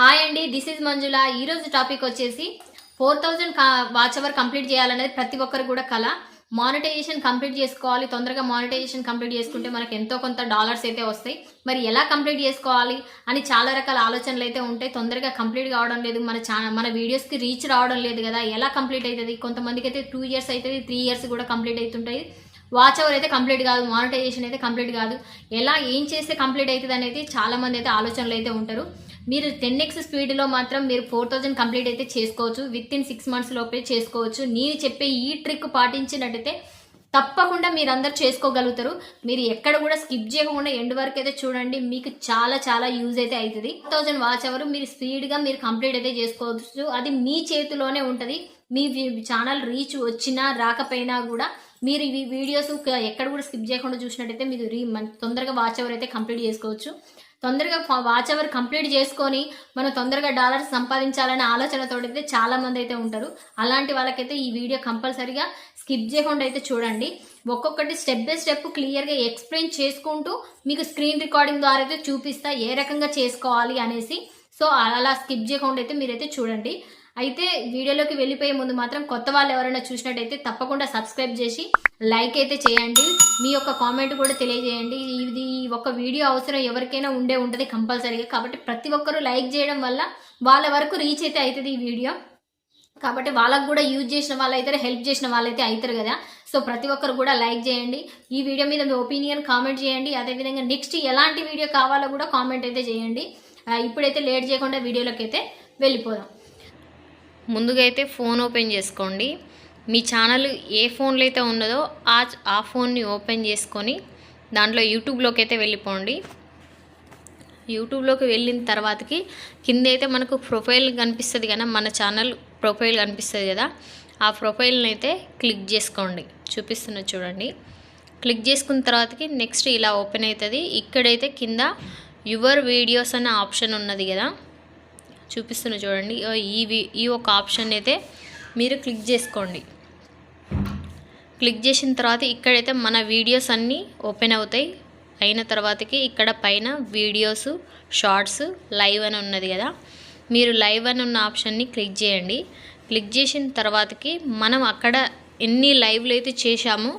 Hi అండి this is మంజుల. ఈరోజు topic వచ్చేసి four thousand watch hour complete చేయాలనేది ప్రతి ఒక్కరు కూడా కళ మానిటైజేషన్ కంప్లీట్ చేసుకోవాలి తొందరగా మానిటైజేషన్ కంప్లీట్ చేసుకుంటే మనకి ఎంతో కొంత డాలర్స్ అయితే వస్తాయి. మరి ఎలా కంప్లీట్ చేసుకోవాలి అని చాలా రకాల ఆలోచనలు అయితే ఉంటాయి. తొందరగా కంప్లీట్ కావడం లేదు మన ఛానల్ మన వీడియోస్కి రీచ్ రావడం లేదు కదా. ఎలా కంప్లీట్ అవుతుంది కొంతమందికి అయితే టూ ఇయర్స్ అవుతుంది త్రీ ఇయర్స్ కూడా కంప్లీట్ అవుతుంటాయి వాచ్ అవర్ అయితే కంప్లీట్ కాదు మానిటైజేషన్ అయితే కంప్లీట్ కాదు. ఎలా ఏం చేస్తే కంప్లీట్ అవుతుంది అనేది చాలామంది అయితే ఆలోచనలు అయితే ఉంటారు. మీరు టెన్ ఎక్స్ స్పీడ్లో మాత్రం మీరు ఫోర్ థౌజండ్ కంప్లీట్ అయితే చేసుకోవచ్చు. విత్ ఇన్ సిక్స్ మంత్స్ లోపే చేసుకోవచ్చు. నేను చెప్పే ఈ ట్రిక్ పాటించినట్టయితే తప్పకుండా మీరు అందరు చేసుకోగలుగుతారు. మీరు ఎక్కడ కూడా స్కిప్ చేయకుండా ఎండ్ వరకు అయితే చూడండి. మీకు చాలా చాలా యూజ్ అయితే అవుతుంది థౌజండ్ వాచ్ అవర్ మీరు స్పీడ్గా మీరు కంప్లీట్ అయితే చేసుకోవచ్చు. అది మీ చేతిలోనే ఉంటుంది. మీ ఛానల్ రీచ్ వచ్చినా రాకపోయినా కూడా మీరు ఈ వీడియోస్ ఎక్కడ కూడా స్కిప్ చేయకుండా చూసినట్టయితే మీరు రీ తొందరగా వాచ్ అవర్ అయితే కంప్లీట్ చేసుకోవచ్చు. తొందరగా వాచ్ అవర్ కంప్లీట్ చేసుకొని మనం తొందరగా డాలర్స్ సంపాదించాలనే ఆలోచనతో అయితే చాలా మంది అయితే ఉంటారు. అలాంటి వాళ్ళకైతే ఈ వీడియో కంపల్సరీగా స్కిప్ చేయకుండా అయితే చూడండి. ఒక్కొక్కటి స్టెప్ బై స్టెప్ క్లియర్గా ఎక్స్ప్లెయిన్ చేసుకుంటూ మీకు స్క్రీన్ రికార్డింగ్ ద్వారా అయితే చూపిస్తా ఏ రకంగా చేసుకోవాలి అనేసి. సో అలా స్కిప్ చేయకుండా అయితే మీరైతే చూడండి. అయితే వీడియోలోకి వెళ్ళిపోయే ముందు మాత్రం కొత్త వాళ్ళు ఎవరైనా చూసినట్టయితే తప్పకుండా సబ్స్క్రైబ్ చేసి లైక్ అయితే చేయండి. మీ యొక్క కామెంట్ కూడా తెలియజేయండి. ఇది ఒక వీడియో అవసరం ఎవరికైనా ఉండే ఉంటుంది కంపల్సరీగా. కాబట్టి ప్రతి ఒక్కరూ లైక్ చేయడం వల్ల వాళ్ళ వరకు రీచ్ అయితే అవుతుంది ఈ వీడియో. కాబట్టి వాళ్ళకు కూడా యూజ్ చేసిన వాళ్ళైతే హెల్ప్ చేసిన వాళ్ళైతే అవుతారు కదా. సో ప్రతి ఒక్కరు కూడా లైక్ చేయండి. ఈ వీడియో మీద మీ ఒపీనియన్ కామెంట్ చేయండి. అదేవిధంగా నెక్స్ట్ ఎలాంటి వీడియో కావాలో కూడా కామెంట్ అయితే చేయండి. ఇప్పుడైతే లేట్ చేయకుండా వీడియోలోకి అయితే వెళ్ళిపోదాం. ముందుగా అయితే ఫోన్ ఓపెన్ చేసుకోండి. మీ ఛానల్ ఏ ఫోన్లో అయితే ఉన్నదో ఆ ఆ ఫోన్ని ఓపెన్ చేసుకొని దాంట్లో యూట్యూబ్లోకి అయితే వెళ్ళిపోండి. యూట్యూబ్లోకి వెళ్ళిన తర్వాతకి కింద అయితే మనకు ప్రొఫైల్ కనిపిస్తుంది కదా మన ఛానల్ ప్రొఫైల్ కనిపిస్తుంది కదా ఆ ప్రొఫైల్ని అయితే క్లిక్ చేసుకోండి. చూపిస్తున్న చూడండి. క్లిక్ చేసుకున్న తర్వాతకి నెక్స్ట్ ఇలా ఓపెన్ అవుతుంది ఇక్కడైతే కింద యువర్ వీడియోస్ అనే ఆప్షన్ ఉన్నది కదా చూపిస్తున్న చూడండి. ఈ వి- ఈ ఒక ఆప్షన్ అయితే మీరు క్లిక్ చేసుకోండి. క్లిక్ చేసిన తర్వాత ఇక్కడైతే మన వీడియోస్ అన్నీ ఓపెన్ అవుతాయి. అయిన తర్వాతకి ఇక్కడ పైన వీడియోస్ షార్ట్స్ లైవ్ అని ఉన్నది కదా. మీరు లైవ్ అని ఉన్న ఆప్షన్ని క్లిక్ చేయండి. క్లిక్ చేసిన తర్వాతకి మనం అక్కడ ఎన్ని లైవ్లు అయితే చేశామో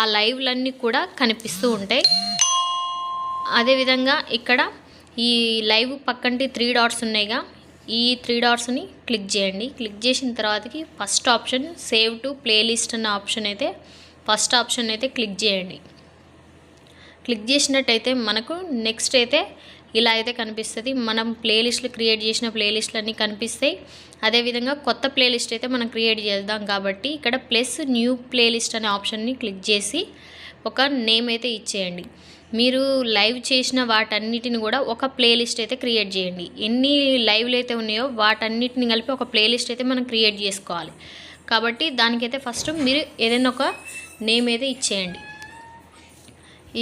ఆ లైవ్లన్నీ కూడా కనిపిస్తూ ఉంటాయి. అదేవిధంగా ఇక్కడ ఈ లైవ్ పక్కంటి త్రీ డాట్స్ ఉన్నాయిగా. ఈ త్రీ డాట్స్ని క్లిక్ చేయండి. క్లిక్ చేసిన తర్వాతకి first option save to playlist అన్న ఆప్షన్ అయితే ఫస్ట్ ఆప్షన్ అయితే క్లిక్ చేయండి. క్లిక్ చేసినట్టయితే మనకు నెక్స్ట్ అయితే ఇలా అయితే కనిపిస్తుంది. మనం ప్లేలిస్ట్లు క్రియేట్ చేసిన ప్లేలిస్ట్లు అన్నీ కనిపిస్తాయి. అదేవిధంగా కొత్త ప్లేలిస్ట్ అయితే మనం క్రియేట్ చేద్దాం కాబట్టి ఇక్కడ ప్లస్ న్యూ ప్లేలిస్ట్ అనే ఆప్షన్ని క్లిక్ చేసి ఒక నేమ్ అయితే ఇచ్చేయండి. మీరు లైవ్ చేసిన వాటన్నిటిని కూడా ఒక ప్లేలిస్ట్ అయితే క్రియేట్ చేయండి. ఎన్ని లైవ్లు అయితే ఉన్నాయో వాటన్నిటిని కలిపి ఒక ప్లేలిస్ట్ అయితే మనం క్రియేట్ చేసుకోవాలి. కాబట్టి దానికైతే ఫస్ట్ మీరు ఏదైనా ఒక నేమ్ అయితే ఇచ్చేయండి.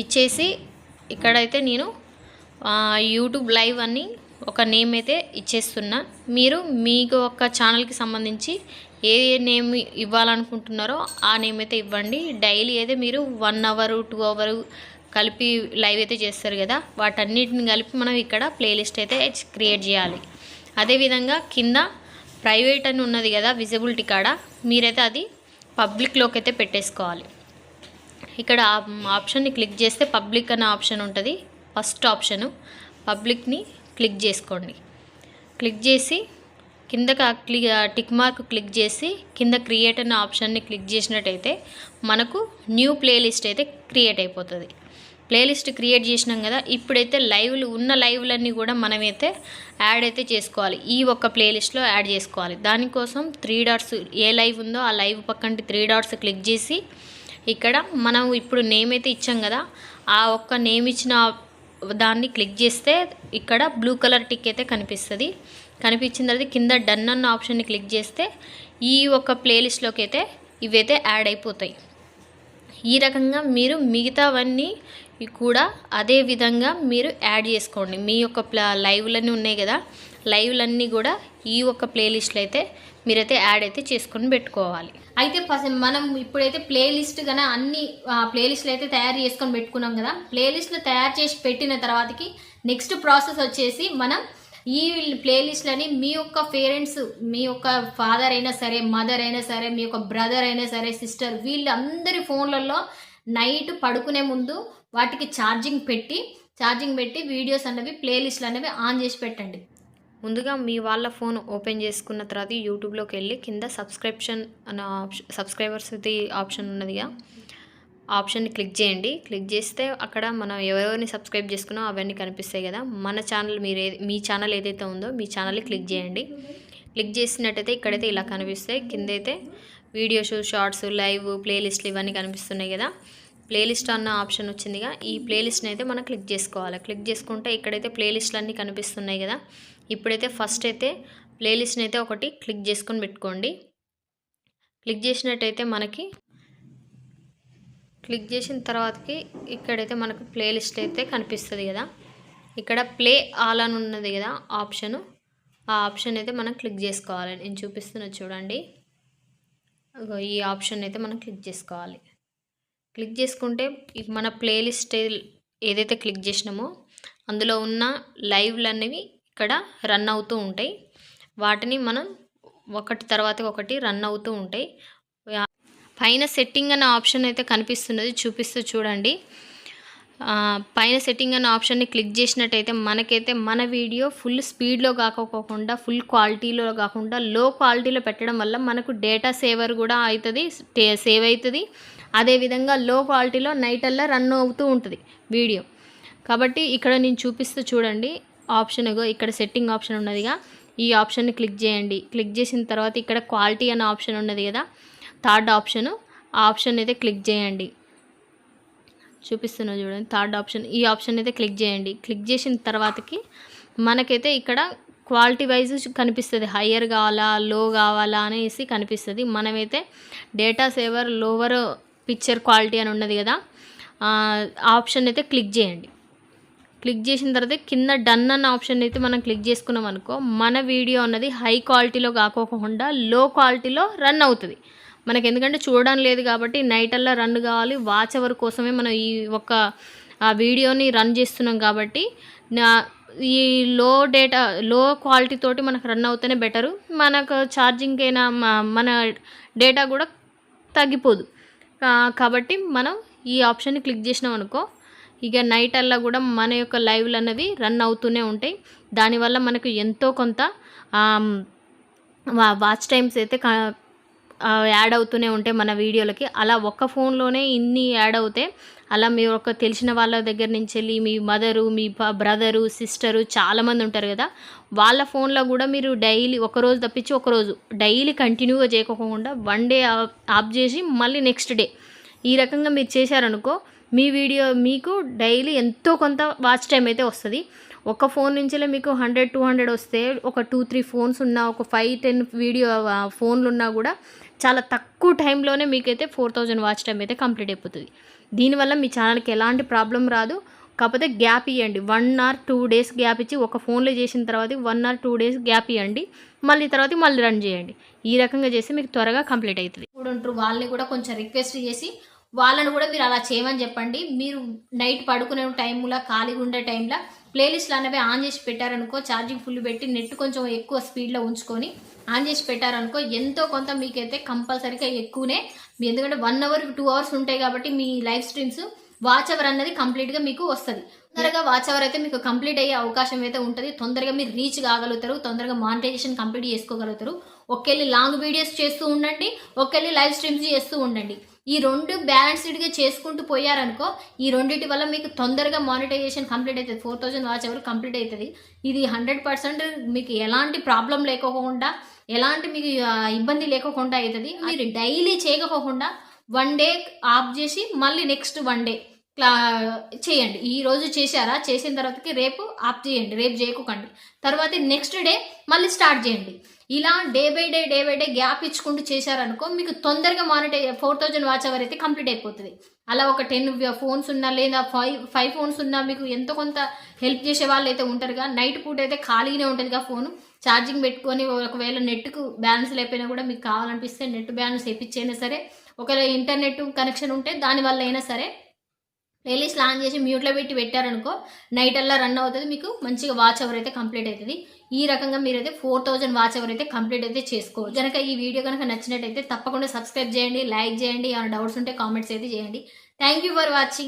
ఇచ్చేసి ఇక్కడైతే నేను యూట్యూబ్ లైవ్ అని ఒక నేమ్ అయితే ఇచ్చేస్తున్నా. మీరు మీకు ఒక ఛానల్కి సంబంధించి ఏ నేమ్ ఇవ్వాలనుకుంటున్నారో ఆ నేమ్ అయితే ఇవ్వండి. డైలీ అయితే మీరు వన్ అవర్ టూ అవరు కలిపి లైవ్ అయితే చేస్తారు కదా. వాటన్నిటిని కలిపి మనం ఇక్కడ ప్లేలిస్ట్ అయితే క్రియేట్ చేయాలి. అదేవిధంగా కింద ప్రైవేట్ అని ఉన్నది కదా విజిబిలిటీ కాడ మీరైతే అది పబ్లిక్లోకి అయితే పెట్టేసుకోవాలి. ఇక్కడ ఆప్షన్ని క్లిక్ చేస్తే పబ్లిక్ అనే ఆప్షన్ ఉంటుంది. ఫస్ట్ ఆప్షను పబ్లిక్ని క్లిక్ చేసుకోండి. క్లిక్ చేసి కిందకి ఆ క్లిక్ టిక్ మార్క్ క్లిక్ చేసి కింద క్రియేట్ అనే ఆప్షన్ని క్లిక్ చేసినట్టయితే మనకు న్యూ ప్లేలిస్ట్ అయితే క్రియేట్ అయిపోతుంది. ప్లేలిస్ట్ క్రియేట్ చేసినాం కదా ఇప్పుడైతే లైవ్లు ఉన్న లైవ్లన్నీ కూడా మనమైతే యాడ్ అయితే చేసుకోవాలి. ఈ ఒక్క ప్లేలిస్ట్లో యాడ్ చేసుకోవాలి. దానికోసం త్రీ డాట్స్ ఏ లైవ్ ఉందో ఆ లైవ్ పక్కంటి త్రీ డాట్స్ క్లిక్ చేసి ఇక్కడ మనం ఇప్పుడు నేమ్ అయితే ఇచ్చాం కదా ఆ ఒక్క నేమ్ ఇచ్చిన దాన్ని క్లిక్ చేస్తే ఇక్కడ బ్లూ కలర్ టిక్ అయితే కనిపిస్తుంది. కనిపించిన తర్వాత కింద డన్ అన్న ఆప్షన్ని క్లిక్ చేస్తే ఈ ఒక్క ప్లేలిస్ట్లోకి అయితే ఇవైతే యాడ్ అయిపోతాయి. ఈ రకంగా మీరు మిగతావన్నీ కూడా అదే విధంగా మీరు యాడ్ చేసుకోండి. మీ యొక్క ప్లా లైవ్లన్నీ ఉన్నాయి కదా లైవ్లన్నీ కూడా ఈ ఒక ప్లేలిస్ట్లో అయితే మీరైతే యాడ్ అయితే చేసుకొని పెట్టుకోవాలి. అయితే ఫస్ట్ మనం ఇప్పుడైతే ప్లేలిస్ట్ కన్నా అన్ని ప్లేలిస్ట్లు అయితే తయారు చేసుకొని పెట్టుకున్నాం కదా ప్లేలిస్ట్లు తయారు చేసి పెట్టిన తర్వాతకి నెక్స్ట్ ప్రాసెస్ వచ్చేసి మనం ఈ ప్లేలిస్ట్లని మీ యొక్క పేరెంట్స్ మీ యొక్క ఫాదర్ అయినా సరే మదర్ అయినా సరే మీ యొక్క బ్రదర్ అయినా సరే సిస్టర్ వీళ్ళందరి ఫోన్లలో నైట్ పడుకునే ముందు వాటికి ఛార్జింగ్ పెట్టి ఛార్జింగ్ పెట్టి వీడియోస్ అనేవి ప్లేలిస్ట్లు అనేవి ఆన్ చేసి పెట్టండి. ముందుగా మీ వాళ్ళ ఫోన్ ఓపెన్ చేసుకున్న తర్వాత యూట్యూబ్లోకి వెళ్ళి కింద సబ్స్క్రిప్షన్ అనే ఆప్షన్ సబ్స్క్రైబర్స్ది ఆప్షన్ ఉన్నదిగా ఆప్షన్ని క్లిక్ చేయండి. క్లిక్ చేస్తే అక్కడ మనం ఎవరెవరిని సబ్స్క్రైబ్ చేసుకున్నా అవన్నీ కనిపిస్తాయి కదా. మన ఛానల్ మీరు మీ ఛానల్ ఏదైతే ఉందో మీ ఛానల్ని క్లిక్ చేయండి. క్లిక్ చేసినట్టయితే ఇక్కడైతే ఇలా కనిపిస్తాయి. కిందైతే వీడియోస్ షార్ట్స్ లైవ్ ప్లేలిస్ట్లు ఇవన్నీ కనిపిస్తున్నాయి కదా. ప్లేలిస్ట్ అన్న ఆప్షన్ వచ్చిందిగా. ఈ ప్లేలిస్ట్ని అయితే మనం క్లిక్ చేసుకోవాలి. క్లిక్ చేసుకుంటే ఇక్కడైతే ప్లేలిస్ట్లు అన్నీ కనిపిస్తున్నాయి కదా. ఇప్పుడైతే ఫస్ట్ అయితే ప్లేలిస్ట్ని అయితే ఒకటి క్లిక్ చేసుకొని పెట్టుకోండి. క్లిక్ చేసినట్టయితే మనకి క్లిక్ చేసిన తర్వాతకి ఇక్కడైతే మనకు ప్లేలిస్ట్ అయితే కనిపిస్తుంది కదా. ఇక్కడ ప్లే ఆల్ అని ఉన్నది కదా ఆప్షను. ఆ ఆప్షన్ అయితే మనం క్లిక్ చేసుకోవాలి. నేను చూపిస్తున్నా చూడండి. ఈ ఆప్షన్ అయితే మనం క్లిక్ చేసుకోవాలి. క్లిక్ చేసుకుంటే మన ప్లేలిస్ట్ ఏదైతే క్లిక్ చేసినామో అందులో ఉన్న లైవ్లు అనేవి ఇక్కడ రన్ అవుతూ ఉంటాయి. వాటిని మనం ఒకటి తర్వాత ఒకటి రన్ అవుతూ ఉంటాయి. పైన సెట్టింగ్ అనే ఆప్షన్ అయితే కనిపిస్తున్నది. చూపిస్తూ చూడండి. పైన సెట్టింగ్ అనే ఆప్షన్ని క్లిక్ చేసినట్టయితే మనకైతే మన వీడియో ఫుల్ స్పీడ్లో కాకపోకుండా ఫుల్ క్వాలిటీలో కాకుండా లో క్వాలిటీలో పెట్టడం వల్ల మనకు డేటా సేవర్ కూడా అవుతుంది సేవ్ అవుతుంది. అదేవిధంగా లో క్వాలిటీలో నైట్ అల్లా రన్ అవుతూ ఉంటుంది వీడియో. కాబట్టి ఇక్కడ నేను చూపిస్తూ చూడండి ఆప్షన్ ఇక్కడ సెట్టింగ్ ఆప్షన్ ఉన్నదిగా. ఈ ఆప్షన్ని క్లిక్ చేయండి. క్లిక్ చేసిన తర్వాత ఇక్కడ క్వాలిటీ అనే ఆప్షన్ ఉన్నది కదా థర్డ్ ఆప్షను. ఆప్షన్ అయితే క్లిక్ చేయండి. చూపిస్తున్నా చూడండి. Third option. ఈ ఆప్షన్ అయితే క్లిక్ చేయండి. క్లిక్ చేసిన తర్వాతకి మనకైతే ఇక్కడ క్వాలిటీ వైజ్ కనిపిస్తుంది. హయ్యర్ కావాలా లో కావాలా అనేసి కనిపిస్తుంది. మనమైతే data saver lower picture quality అని ఉన్నది కదా ఆప్షన్ అయితే క్లిక్ చేయండి. క్లిక్ చేసిన తర్వాత కింద డన్ అన్న ఆప్షన్ అయితే మనం క్లిక్ చేసుకున్నాం అనుకో మన వీడియో అన్నది హై క్వాలిటీలో కాకోకుండా లో క్వాలిటీలో రన్ అవుతుంది. మనకి ఎందుకంటే చూడడం లేదు కాబట్టి నైట్ అల్లా రన్ కావాలి. వాచ్ అవర్ కోసమే మనం ఈ ఒక ఆ వీడియోని రన్ చేస్తున్నాం కాబట్టి నా ఈ లో డేటా లో క్వాలిటీ తోటి మనకు రన్ అవుతేనే బెటరు. మనకు ఛార్జింగ్ అయినా మన డేటా కూడా తగ్గిపోదు. కాబట్టి మనం ఈ ఆప్షన్ని క్లిక్ చేసినాం అనుకో ఇక నైట్ అల్లా కూడా మన యొక్క లైవ్లు అనేవి రన్ అవుతూనే ఉంటాయి. దానివల్ల మనకు ఎంతో కొంత వా- వాచ్ టైమ్స్ అయితే యాడ్ అవుతూనే ఉంటాయి మన వీడియోలకి. అలా ఒక్క ఫోన్లోనే ఇన్ని యాడ్ అవుతాయి అలా మీ ఒక తెలిసిన వాళ్ళ దగ్గర నుంచి వెళ్ళి మీ మదరు మీ బ్రదరు సిస్టరు చాలామంది ఉంటారు కదా. వాళ్ళ ఫోన్లో కూడా మీరు డైలీ ఒకరోజు తప్పించి ఒకరోజు డైలీ కంటిన్యూగా చేయకోకుండా వన్ డే ఆఫ్ చేసి మళ్ళీ నెక్స్ట్ డే ఈ రకంగా మీరు చేశారనుకో మీ వీడియో మీకు డైలీ ఎంతో కొంత వాచ్ టైం అయితే వస్తుంది. ఒక ఫోన్ నుంచిలే మీకు హండ్రెడ్ టూ హండ్రెడ్ వస్తే ఒక టూ త్రీ ఫోన్స్ ఉన్నా ఒక ఫైవ్ టెన్ వీడియో ఫోన్లు ఉన్నా కూడా చాలా తక్కువ టైంలోనే మీకైతే ఫోర్ థౌజండ్ వాచ్ టైం అయితే కంప్లీట్ అయిపోతుంది. దీనివల్ల మీ ఛానల్కి ఎలాంటి ప్రాబ్లం రాదు. కాకపోతే గ్యాప్ ఇవ్వండి one or two days gap ఇచ్చి ఒక ఫోన్లో చేసిన తర్వాత one or two days gap ఇవ్వండి మళ్ళీ తర్వాత మళ్ళీ రన్ చేయండి. ఈ రకంగా చేస్తే మీకు త్వరగా కంప్లీట్ అవుతుంది ఇప్పుడు ఉంటారు వాళ్ళని కూడా కొంచెం రిక్వెస్ట్ చేసి వాళ్ళని కూడా మీరు అలా చేయమని చెప్పండి. మీరు నైట్ పడుకునే టైంలో ఖాళీగా ఉండే టైంలో ప్లేలిస్ట్లు అనేవి ఆన్ చేసి పెట్టారనుకో ఛార్జింగ్ ఫుల్ పెట్టి నెట్ కొంచెం ఎక్కువ స్పీడ్లో ఉంచుకొని ఆన్ చేసి పెట్టారనుకో ఎంతో కొంత మీకైతే కంపల్సరీగా ఎక్కువనే. మీ ఎందుకంటే వన్ అవర్ టూ అవర్స్ ఉంటాయి కాబట్టి మీ లైవ్ స్ట్రీమ్స్ వాచ్ అవర్ అన్నది కంప్లీట్గా మీకు వస్తుంది. తొందరగా వాచ్ అవర్ అయితే మీకు కంప్లీట్ అయ్యే అవకాశం అయితే ఉంటుంది. తొందరగా మీరు రీచ్ కాగలుగుతారు తొందరగా మానిటైజేషన్ కంప్లీట్ చేసుకోగలుగుతారు. ఒకెళ్ళి లాంగ్ వీడియోస్ చేస్తూ ఉండండి ఒకెళ్ళి లైవ్ స్ట్రీమ్స్ చేస్తూ ఉండండి. ఈ రెండు బ్యాలెన్స్డ్గా చేసుకుంటూ పోయారనుకో ఈ రెండింటి వల్ల మీకు తొందరగా మానిటైజేషన్ కంప్లీట్ అవుతుంది. ఫోర్ థౌజండ్ వాచ్ ఎవరు కంప్లీట్ అవుతుంది. ఇది హండ్రెడ్ పర్సెంట్ మీకు ఎలాంటి ప్రాబ్లం లేకోకుండా ఎలాంటి మీకు ఇబ్బంది లేకోకుండా అవుతుంది. మీరు డైలీ చేయకపోకుండా వన్ డే ఆఫ్ చేసి మళ్ళీ నెక్స్ట్ వన్ డే క్లా చేయండి. ఈ రోజు చేశారా? చేసిన తర్వాతకి రేపు ఆఫ్ చేయండి. రేపు చేయకోకండి. తర్వాత నెక్స్ట్ డే మళ్ళీ స్టార్ట్ చేయండి. ఇలా day by day day by day gap ఇచ్చుకుంటూ చేశారనుకో మీకు తొందరగా monetise four thousand watch hour అయితే కంప్లీట్ అయిపోతుంది. అలా ఒక టెన్ ఫోన్స్ ఉన్నా లేదా ఫైవ్ ఫైవ్ ఫోన్స్ ఉన్నా మీకు ఎంతో కొంత హెల్ప్ చేసే వాళ్ళు అయితే ఉంటారుగా నైట్ పూట అయితే ఖాళీగానే ఉంటుందిగా ఫోన్. ఛార్జింగ్ పెట్టుకొని ఒకవేళ నెట్కు బ్యాలెన్స్ లేకపోయినా కూడా మీకు కావాలనిపిస్తే నెట్ బ్యాలెన్స్ వేయించైనా సరే ఒకవేళ ఇంటర్నెట్ కనెక్షన్ ఉంటే దానివల్ల అయినా సరే ప్లేలిస్ట్ ఆన్ చేసి మ్యూట్లో పెట్టి పెట్టారనుకో నైట్ అల్లా రన్ అవుతుంది మీకు మంచిగా వాచ్ అవర్ అయితే కంప్లీట్ అవుతుంది ఈ రకంగా మీరైతే ఫోర్ థౌజండ్ వాచ్ అవర్ అయితే కంప్లీట్ అయితే చేసుకోవచ్చు. కనుక ఈ వీడియో కనుక నచ్చినట్టయితే తప్పకుండా సబ్స్క్రైబ్ చేయండి లైక్ చేయండి ఏమైనా డౌట్స్ ఉంటే కామెంట్స్ అయితే చేయండి. Thank you for watching